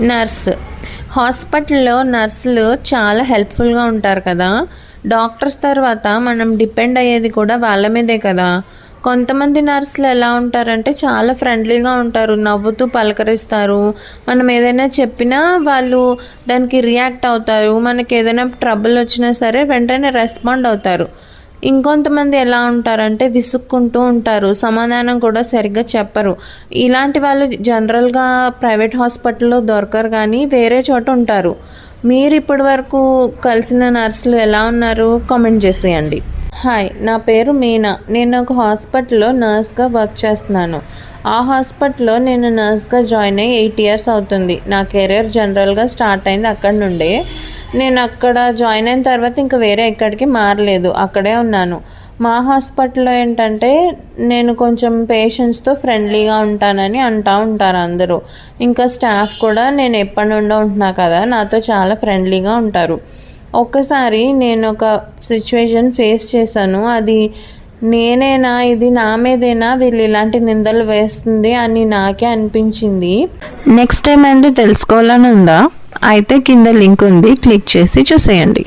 Nurse. హాస్పిటల్లో నర్సులు చాలా హెల్ప్ఫుల్గా ఉంటారు కదా. డాక్టర్స్ తర్వాత మనం డిపెండ్ అయ్యేది కూడా వాళ్ళ మీదే కదా. కొంతమంది నర్సులు ఎలా ఉంటారంటే చాలా ఫ్రెండ్లీగా ఉంటారు నవ్వుతూ పలకరిస్తారు. మనం ఏదైనా చెప్పినా వాళ్ళు దానికి రియాక్ట్ అవుతారు. మనకి ఏదైనా ట్రబుల్ వచ్చినా సరే వెంటనే రెస్పాండ్ అవుతారు. ఇంకొంతమంది ఎలా ఉంటారంటే విసుక్కుంటూ ఉంటారు. సమాధానం కూడా సరిగ్గా చెప్పరు. ఇలాంటి వాళ్ళు జనరల్గా ప్రైవేట్ హాస్పిటల్లో దొరకరు కానీ వేరే చోట ఉంటారు. మీరు ఇప్పటి వరకు కలిసిన నర్సులు ఎలా ఉన్నారు? కామెంట్ చేసేయండి. హాయ్ నా పేరు మీనా. నేను ఒక హాస్పిటల్లో నర్స్గా వర్క్ చేస్తున్నాను. ఆ హాస్పిటల్లో నేను నర్స్గా జాయిన్ అయ్యి ఎయిట్ ఇయర్స్ అవుతుంది. నా కెరీర్ జనరల్గా స్టార్ట్ అయింది అక్కడ నుండే. నేను అక్కడ జాయిన్ అయిన తర్వాత ఇంకా వేరే ఎక్కడికి మారలేదు. అక్కడే ఉన్నాను. మా హాస్పిటల్లో ఏంటంటే నేను కొంచెం పేషెంట్స్తో ఫ్రెండ్లీగా ఉంటానని అంటూ ఉంటారు అందరూ. ఇంకా స్టాఫ్ కూడా నేను ఎప్పటి నుండో ఉంటున్నా కదా నాతో చాలా ఫ్రెండ్లీగా ఉంటారు. ఒక్కసారి నేను ఒక సిచ్యువేషన్ ఫేస్ చేశాను. అది నేనేనా ఇది నా మీదేనా వీళ్ళు ఇలాంటి నిందలు వేస్తుంది అని నాకే అనిపించింది. నెక్స్ట్ టైం ఏంటో తెలుసుకోవాలని ఉందా? అయితే కింద లింక్ ఉంది క్లిక్ చేసి చూసేయండి.